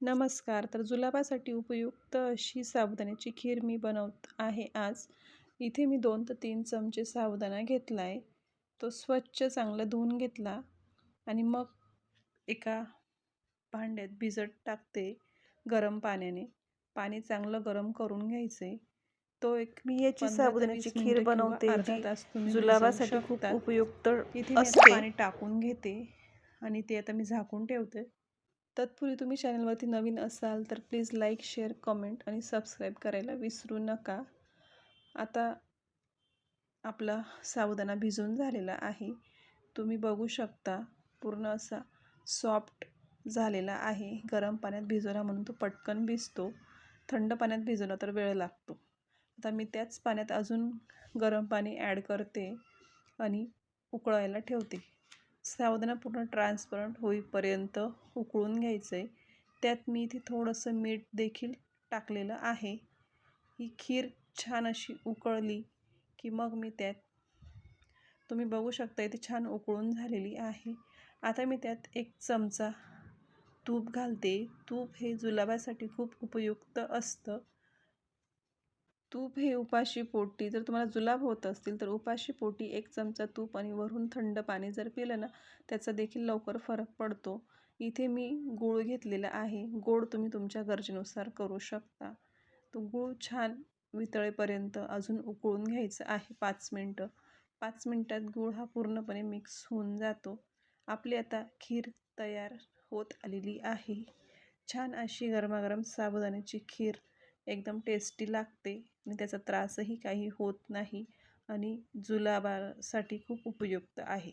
नमस्कार. तर जुलाबासाठी उपयुक्त अशी साबुदाण्याची खीर मी बनवत आहे आज. इथे मी दोन ते तीन चमचे साबुदाणा घेतला आहे तो स्वच्छ चांगला धुवून घेतला आणि मग एका भांड्यात भिजत टाकते गरम पाण्याने. पाणी चांगलं गरम करून घ्यायचे. तो एक मी याची साबुदाण्याची खीर बनवते जुलाबासाठी खूप. उपयुक्त इथे पाणी टाकून घेते आणि ते आता मी झाकून ठेवते. तत्पूर्वी तुम्ही चॅनलवरती नवीन असाल तर प्लीज लाईक शेअर कमेंट आणि सबस्क्राईब करायला विसरू नका. आता आपला साबुदाणा भिजून झालेला आहे. तुम्ही बघू शकता पूर्ण असा सॉफ्ट झालेला आहे. गरम पाण्यात भिजवला म्हणून तो पटकन भिजतो. थंड पाण्यात भिजवला तर वेळ लागतो. आता मी त्याच पाण्यात अजून गरम पाणी ॲड करते आणि उकळायला ठेवते. साबुदाणा पूर्ण ट्रान्सपरंट होईपर्यंत उकळून घ्यायचं आहे त्यात मी इथे थोडंसं मीठ देखील टाकलेलं आहे. ही खीर छान अशी उकळली की मग मी त्यात तुम्ही बघू शकता इथे छान उकळून झालेली आहे. आता मी त्यात एक चमचा तूप घालते. तूप हे जुलाबासाठी खूप उपयुक्त असतं. तूप हे उपाशी पोटी जर तुम्हाला जुलाब होत असतील तर उपाशी पोटी एक चमचा तूप आणि वरून थंड पाणी जर पिलं ना त्याचा देखील लवकर फरक पडतो. इथे मी गूळ घेतलेला आहे. गोड तुम्ही तुमच्या गरजेनुसार करू शकता. तो गूळ छान वितळेपर्यंत अजून उकळून घ्यायचं आहे पाच मिनटं. पाच मिनटात गूळ हा पूर्णपणे मिक्स होऊन जातो. आपली आता खीर तयार होत आलेली आहे. छान अशी गरमागरम साबुदाण्याची खीर एकदम टेस्टी लागते आणि त्याचा त्रासही काही होत नाही आणि जुलाबासाठी खूप उपयुक्त आहे.